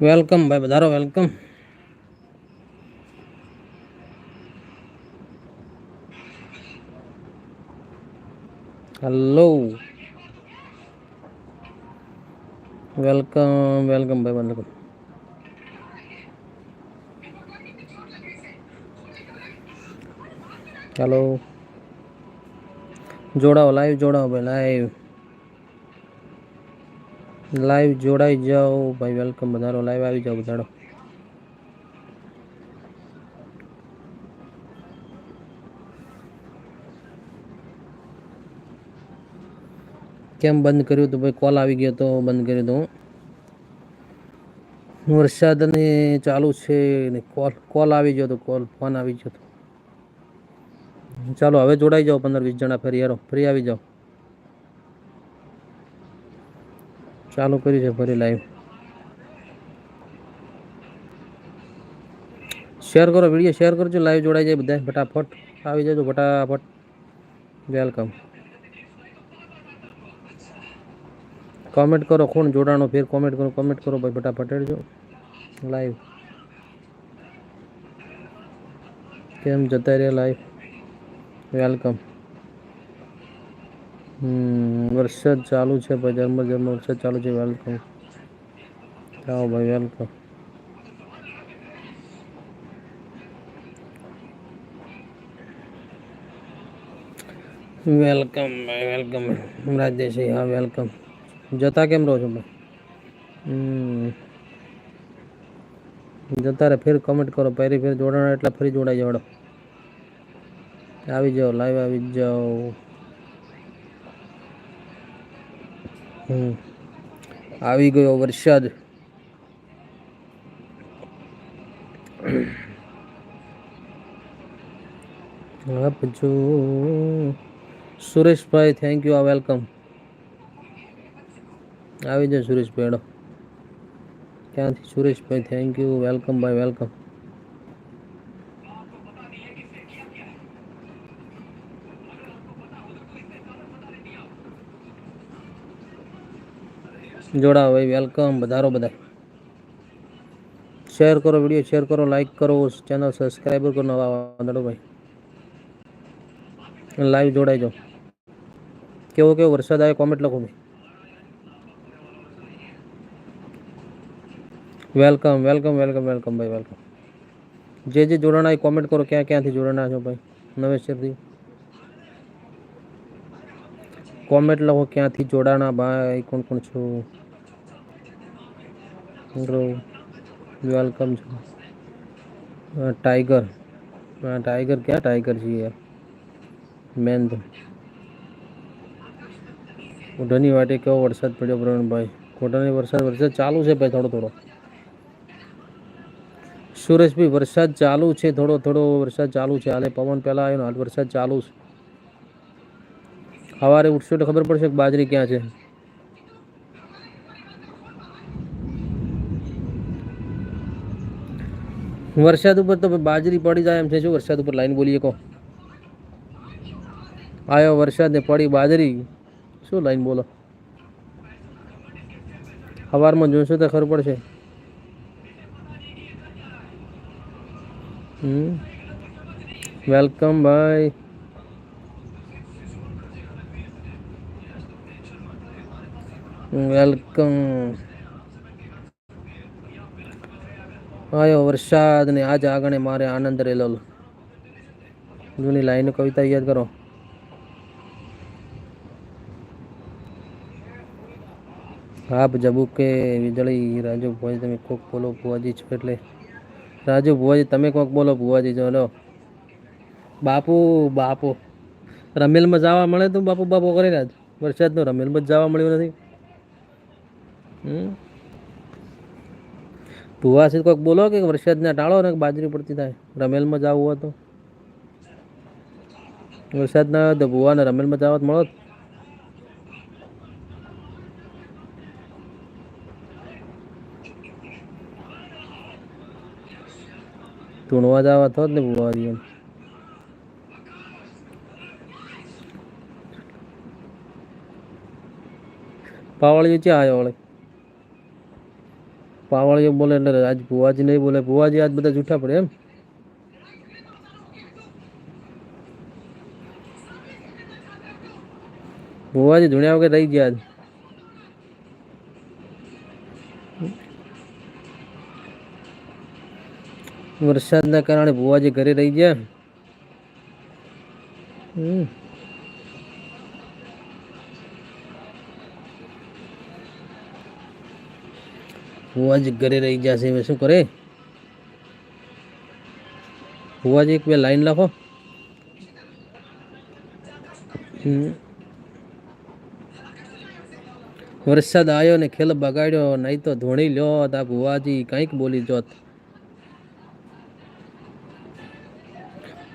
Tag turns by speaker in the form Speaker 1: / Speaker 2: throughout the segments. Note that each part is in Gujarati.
Speaker 1: વેલકમ ભાઈ વધારો વેલકમ હેલો વેલકમ વેલકમ ભાઈ વેલકમ ચાલો જોડાઓ લાઈવ જોડાઓ ભાઈ લાઈવ લાઈવ જોડાઈ જાઓ. ભાઈ વેલકમ વધારો લાઈવ આવી જાઓ બધાડો કેમ બંધ કર્યું તો? ભાઈ કોલ આવી ગયો તો બંધ કર્યું તો વરસાદ ને ચાલુ છે ને કોલ કોલ આવી ગયો તો કોલ ફોન આવી ગયો તો. ચાલો, હવે જોડાઈ જાઓ પંદર વીસ જણા ફરી યારો ફરી આવી જાઓ. ચાલુ કરી છે ફરી લાઈવ શેર કરો વીડિયો શેર કરજો લાઈવ જોડાઈ જાય બધા ફટાફટ આવી જજો, ફટાફટ. વેલકમ કોમેન્ટ કરો, કોણ જોડાણો ફેર કોમેન્ટ કરો કોમેન્ટ કરો, ભાઈ, ફટાફટ હેડજો. લાઈવ કેમ જતા રહ્યા લાઈવ વેલકમ વરસાદ ચાલુ છે બજારમાં ઝરમર વરસાદ ચાલુ છે વેલકમ આવો ભાઈ વેલકમ વેલકમ ભાઈ વેલકમ રાજેશભાઈ હા વેલકમ જતા કેમ રહો છો ભાઈ? જતા રે ફેર કમેન્ટ કરો પહેરી ફેર જોડાણ એટલે ફરી જોડાઈ જવાડો. આવી જાઓ લાઈવ આવી જાઓ હમ આવી ગયો વરસાદ. આપજો સુરેશભાઈ થેન્ક યુ આ વેલકમ આવી જાઓ સુરેશભાઈ એડો ક્યાંથી? સુરેશભાઈ થેન્ક યુ વેલકમ ભાઈ વેલકમ જોડાઓ ભાઈ વેલકમ વધારો બધા શેર કરો વીડિયો શેર કરો લાઈક કરો ચેનલ સબસ્ક્રાઈબર કરો, નવા વાંધો ભાઈ. લાઈવ જોડાઈ જાઓ. કેવો કેવો વરસાદ આવે કોમેન્ટ લખો ભાઈ. વેલકમ વેલકમ વેલકમ વેલકમ ભાઈ વેલકમ જે જે જોડાણા એ કોમેન્ટ કરો, ક્યાં ક્યાંથી જોડાણા છો ભાઈ, નવેસરથી. કોમેન્ટ લખો ક્યાંથી જોડાણા ભાઈ, કોણ કોણ છો? બ્રો વેલકમ છો. ટાઈગર. હા ટાઈગર ક્યાં ટાઈગર છે યાર? મેન તો. કોટાની વાટે કેવો વરસાદ પડ્યો પ્રવીણભાઈ? કોટાની વરસાદ વરસાદ ચાલુ છે ભાઈ થોડો થોડો. સુરેશભાઈ, વરસાદ ચાલુ છે, થોડો થોડો વરસાદ ચાલુ છે. હાલે પવન પહેલાં આવ્યો ને, હાલ વરસાદ ચાલુ છે. સવારે ઉઠશો તો ખબર પડશે કે બાજરી ક્યાં છે. વરસાદ ઉપર તો બાજરી પડી જાય એમ છે. શું વરસાદ ઉપર લાઈન બોલીએ કહો? આવ્યો વરસાદ ને પડી બાજરી. શું લાઈન બોલો? સવારમાં જોશો તો ખબર પડશે. વેલકમ ભાઈ. વેલકમ. આવ્યો વરસાદ ને આજ આગળ મારે આનંદ રેલો જૂની લાઈન કવિતા યાદ કરો. હાપ જબુકે વીજળી, રાજુ ભુવાજી, તમે કોક બોલો ભુવાજી છો એટલે. રાજુ ભુવાજી, તમે કોક બોલો ભુવાજી છો લો બાપુ બાપુ. રમેલમાં જવા મળે તો બાપુ બાપુ કરી આજ. વરસાદનો રમેલમાં જવા મળ્યું નથી. હમ? ભુવા છે કોઈક બોલો કે વરસાદના ટાળો ને બાજરી પડતી થાય? રમેલમાં જવું હોય તો. વરસાદ ના આવે તો ભુવાને રમેલમાં જવા મળો. ધૂણવા જવા તો જ ને ભુવાજી એમ પાવળી આવ્યો વળે? પાવળીઓ બોલે એટલે આજ ભુવાજી નહીં બોલે. ભુવાજી આજ બધા જૂઠા પડે એમ. ભુવાજી ધૂણ્યા વગર રહી ગયા આજ. વરસાદના કારણે ભુવાજી ઘરે રહી ગયા. હમ. ભુવાજી ઘરે રહી જશે હવે શું કરે? ભુવાજી એક બે લાઈન લખો. વરસાદ આવ્યો ને ખેલ બગાડ્યો, નહીં તો ધોણી લ્યો, તા ભુવાજી કંઈક બોલી જોત.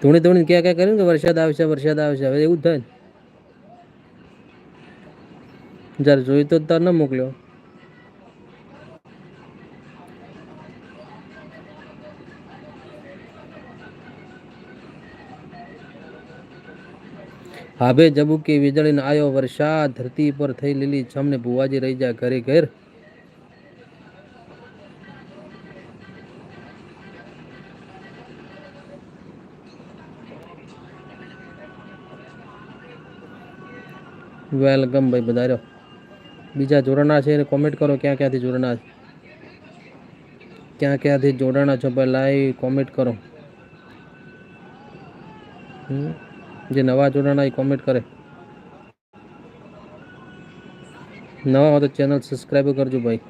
Speaker 1: ધોણી ધોણી ક્યાં ક્યાં કર્યું કે વરસાદ આવશે વરસાદ આવશે, હવે એવું થાય જ્યારે જોયું તો તાર ન મોકલ્યો. હાભે જબુકી વીજળીને આવ્યો વરસાદ ધરતી પર થઈ લીલી છમને ભુવાજી રહી જા ઘરે ઘેર. વેલકમ ભાઈ બધાર્યો બીજા જોડાણા છે કોમેન્ટ કરો ક્યાં ક્યાંથી જોડાણા છે. ક્યાં ક્યાંથી જોડાણા છો ભાઈ, લાઈવ કોમેન્ટ કરો. હમ. જે નવા જોડાણા એ કોમેન્ટ કરે. નવા હો તો ચેનલ સબસ્ક્રાઈબ કરજો ભાઈ.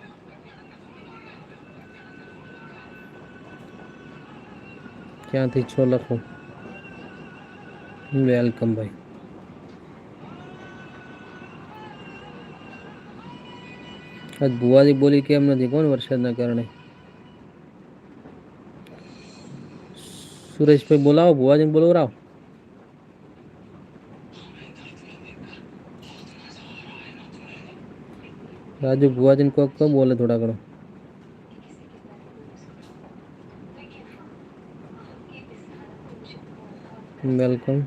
Speaker 1: ક્યાંથી છો લખો? વેલકમ ભાઈ. આજ ભુવાજી બોલી કેમ નથી કોણ વરસાદના કારણે. સુરેશભાઈ બોલાવો, ભુવાજીને બોલાવરાવો રાજુ ભુવાજીને કોક તો બોલે થોડા ઘણો વેલકમ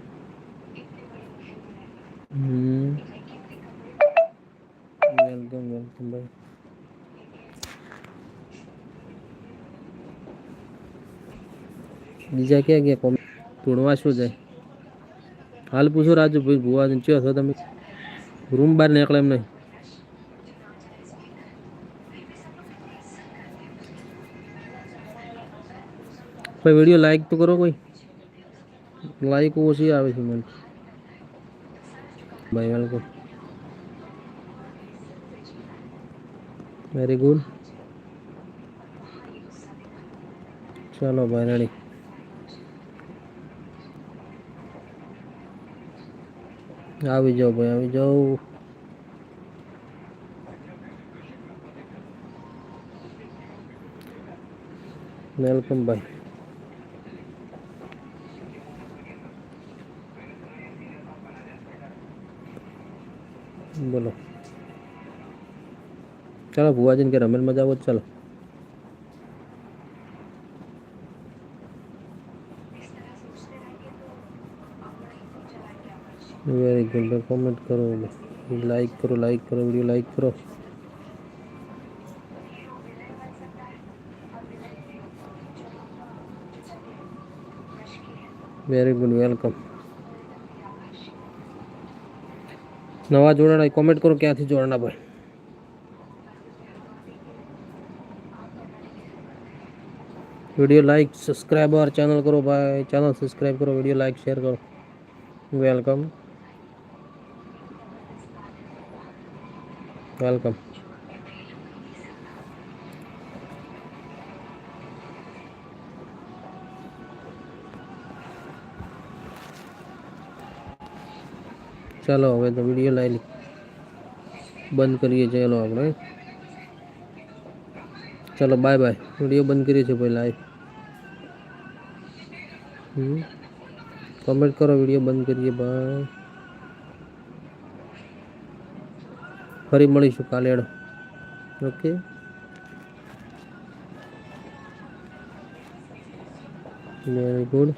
Speaker 1: હમ વેલકમ વેલકમ ભાઈ બીજા ક્યાં ગયા કોમ તોડવા શું જાય હાલ પૂછો રાજુ ભાઈ ભુવાજીને ચો છો તમે રૂમ બહાર નીકળે એમ નહીં કોઈ વીડિયો લાઈક તો કરો કોઈ લાઈક ઓછી આવે છે મને ભાઈ વેલકમ વેરી ગુડ ચાલો ભાઈ રેડી આવી જાઓ ભાઈ આવી જાઓ વેલકમ ભાઈ બોલો ચાલો ભુવાજીને કે રમેલમાં જાવ જ ચાલો વેરી ગુડ ભાઈ કોમેન્ટ કરો લાઈક કરો લાઈક કરો વીડિયો લાઈક કરો વેરી ગુડ વેલકમ નવા જોડાણા કોમેન્ટ કરો ક્યાંથી જોડાણા ભાઈ? વીડિયો લાઈક સબસ્ક્રાઈબર ચેનલ કરો ભાઈ. ચેનલ સબસ્ક્રાઈબ કરો, વીડિયો લાઈક શેર કરો. વેલકમ વેલકમ ચાલો હવે તો વીડિયો લાવી બંધ કરીએ ચાલો આપણે. ચાલો બાય બાય વીડિયો બંધ કરીએ છીએ ભાઈ લાઈવ કમેન્ટ કરો, વીડિયો બંધ કરીએ. ભાઈ ફરી મળીશું કાલેડ. Okay very good